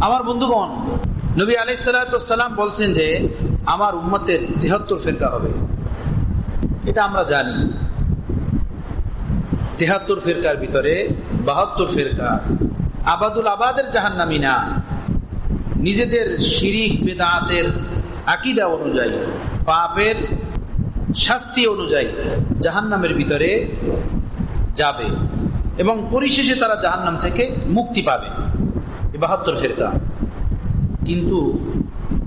আমার বন্ধুগণ, নবী আলাইসালাম বলছেন যে, আমার উম্মতের তেহাত্তর ফেরকা হবে। এটা আমরা জানি। তেহাত্তর ফেরকার ভিতরে বাহাত্তর ফেরকা। আবাদুল আবাদের জাহান্নামি না। নিজেদের শিরিক, বেদাতের আকিদা অনুযায়ী, পাপের শাস্তি অনুযায়ী জাহান্নামের ভিতরে যাবে এবং পরিশেষে তারা জাহান্নাম থেকে মুক্তি পাবে। বাহাত্তর ফেরকা কিন্তু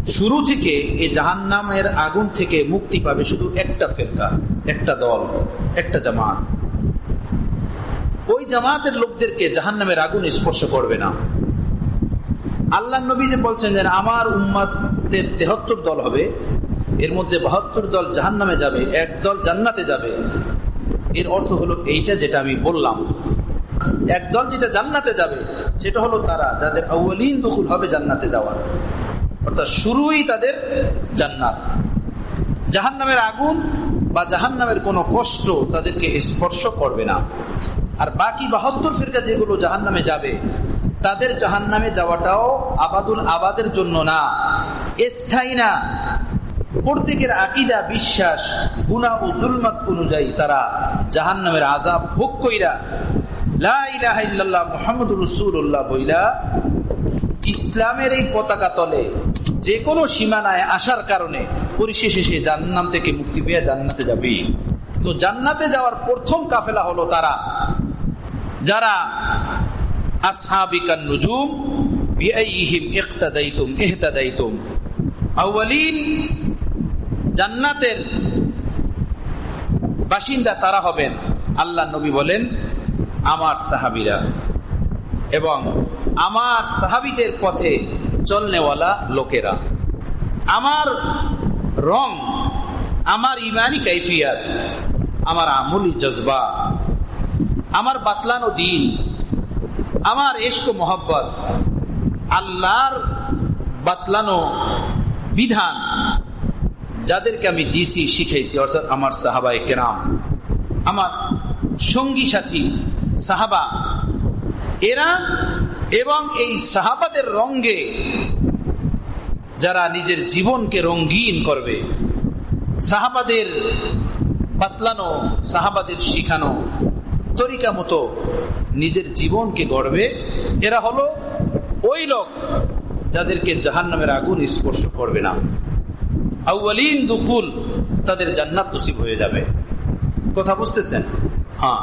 শুরু থেকে এই জাহান্নামের আগুন থেকে মুক্তি পাবে শুধু একটা ফেরকা, একটা দল, একটা জামাত। ওই জামাতের লোকদেরকে জাহান্নামের আগুন স্পর্শ করবে না। আল্লাহ নবী যে বলছেন যে আমার উম্মাদের তেহত্তর দল হবে, এর মধ্যে বাহাত্তর দল জাহান নামে যাবে, এক দল জান্নাতে যাবে। এর অর্থ হলো এইটা যেটা আমি বললাম। এক দল যেটা জান্নাতে যাবে সেটা হলো তারা, যাদের আউ্বালিন দখুল হবে জান্নাতে যাওয়ার। অর্থাৎ শুরুই তাদের জান্নাত। জাহান নামের আগুন বা জাহান নামের কোনো কষ্ট তাদেরকে স্পর্শ করবে না। আর বাকি বাহাত্তর ফিরকা যেগুলো জাহান নামে যাবে, তাদের জাহান নামে যাওয়াটাও আবাদুল আবাদের জন্য না। স্থায়ী না। প্রত্যেকের আকিদা, বিশ্বাস গুনা ও জুলমাত অনুযায়ী তারা জাহান নামের আজাব ভোগ কইরা ইসলামের এই পতাকা তলে যে কোনো সীমানায় আসার কারণে পরিশেষে সে জান্নাম থেকে মুক্তি পেয়ে জান্নাতে যাবে। তো জান্নাতে যাওয়ার প্রথম কাফেলা হলো তারা। যারা আসহাবিকান নুজুম বিআইহিম ইকতাদাইতুম ইহতাদাইতুম। আউয়ালিন জান্নাতের বাসিন্দা তারা হবেন আল্লাহ নবী বলেন আমার সাহাবিরা। এবং আমার সাহাবিদের পথে চলনেওয়ালা লোকেরা। আমার রং, আমার ইমানি কাইফিয়াত, আমার আমলি জজবা, আমার বাতলানো দিন, আমার এশক মোহব্বত, আল্লাহর বাতলানো বিধান যাদেরকে আমি দিছি শিখেছি অর্থাৎ আমার সাহাবাই কেরাম, আমার সঙ্গী সাথী, সাহাবা, এরা এবং এই সাহাবাদের রঙ্গে যারা নিজের জীবনকে রঙ্গিন করবে, সাহাবাদের বাতলানো সাহাবাদের শিখানো তরিকা মতো নিজের জীবনকে গড়বে, এরা হলো ওই লোক যাদেরকে জাহান্নামের আগুন স্পর্শ করবে না। আউ্বালিন দুখুল তাদের জান্নাত নসিব হয়ে যাবে। কথা বুঝতেছেন? হ্যাঁ।